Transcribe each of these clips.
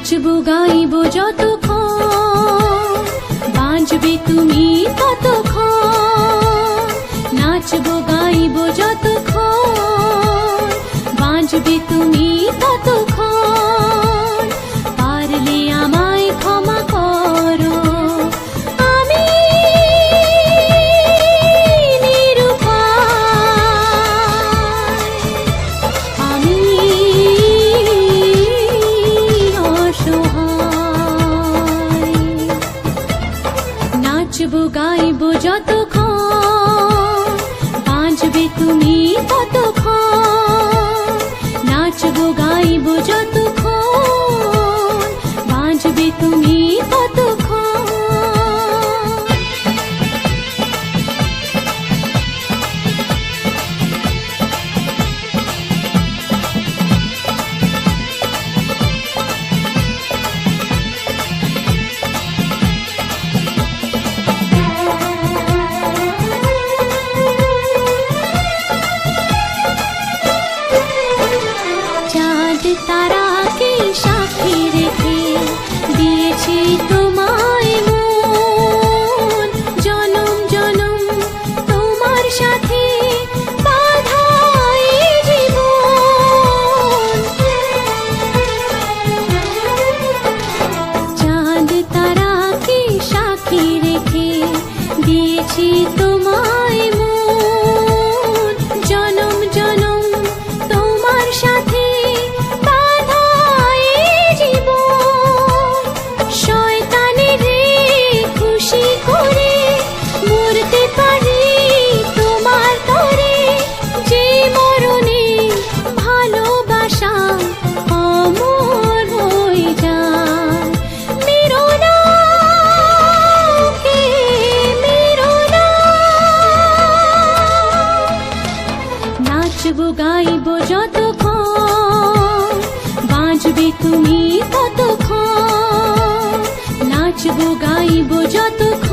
নাচবো গাইবো যতক্ষণ। বাঁচবে তুমি তত তুমি কতক্ষণ? নাচবো গাইবো যতক্ষণ সিতারাকে সাথে রেখে গাইব যতক্ষণ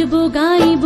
খুশবু গাইব